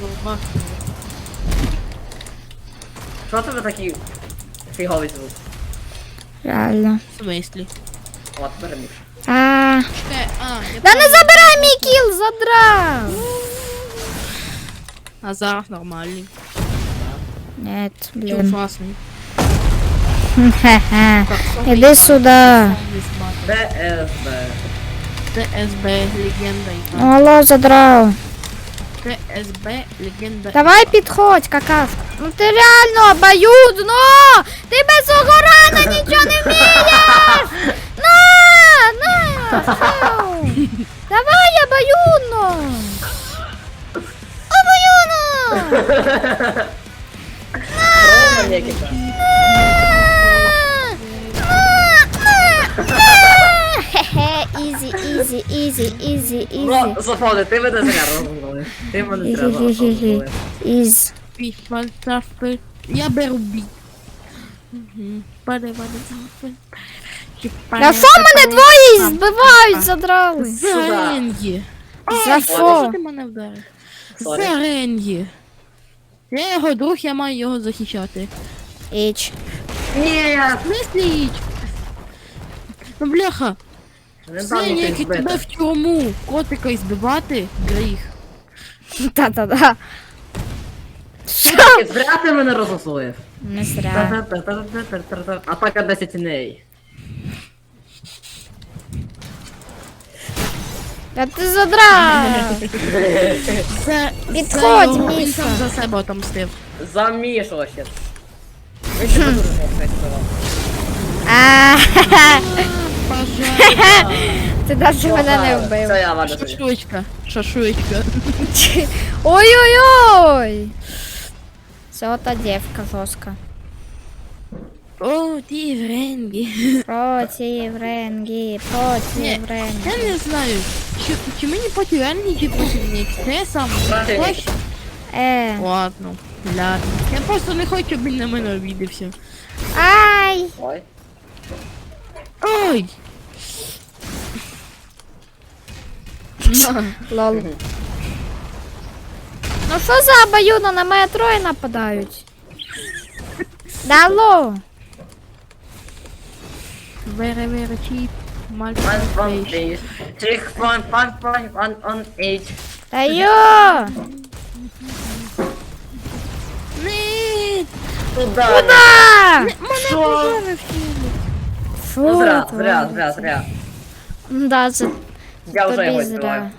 Задовбався. Що тебе такий фіговий звук? Реально. В смислі? От, переміг. А, Чекай, а, я да не понял. забирай мій кіл, задрав. А зараз нормальний. Нет, Чи блін. ужасний. Хе-хе. Так, слухай, Іди сюди. ДСБ. ТСБ легенда. яка. Алло, задрав. ТСБ легенда. Давай підходь, какашка. Ну ти реально обоюдно! Ти без огорана нічого не вмієш! На! На! Фу. Давай обоюдно! Обоюдно! Рома Нікіта. Хе-хе, ізі, ізі, ізі, ізі, ізі. Ну, Софоне, ти мене зря розуміли. Ти мене зря розуміли. Із. Я беру. Мгм. Падай, падай, падай. На що мене двоє збивають, задрали? За ренгі. За Що ти мене вдарив? Сорі. За ренгі. Я його друг, я маю його захищати. Іч. Ні, Не слідь. Ну бляха, не це як і тебе в тюрму котика збивати гріх. Та-та-та. Що? Зря ти мене розосуєв. Не зря. Та-та-та-та-та-та-та. Атака 10 тіней. Та ти задрав. Це Підходь, це Він Міша. сам за себе отомстив. Замішувачів. Ви ще дуже сказав. А, Пожалуйста. Ти навіть мене не Це вбив. я ладно тобі. Шашличка. Шашличка. Ой-ой-ой! Це ота дівка жорстка. О, ті ренгі. Проти Ренгі, проти Ні, Ренгі. Я не знаю, чи, чи мені проти ренгі, чи проти них. Це сам. Проти. Хоч- Е. Ладно, ладно. Я просто не хочу, щоб він на мене обідався. Ай! Ой. Ой! Лол. Ну що за обоюдно на мене троє нападають? Дало! Very, very cheap. One, one, Multiplication. eight. Six, one, one, one, one, one, eight. Та йо! Ні! Туда. Куда? Мене Що? пожарив хілі. Фу, Ну, зря, тварь. зря, зря, зря. Да, це Я вже тобі його зря. збиваю.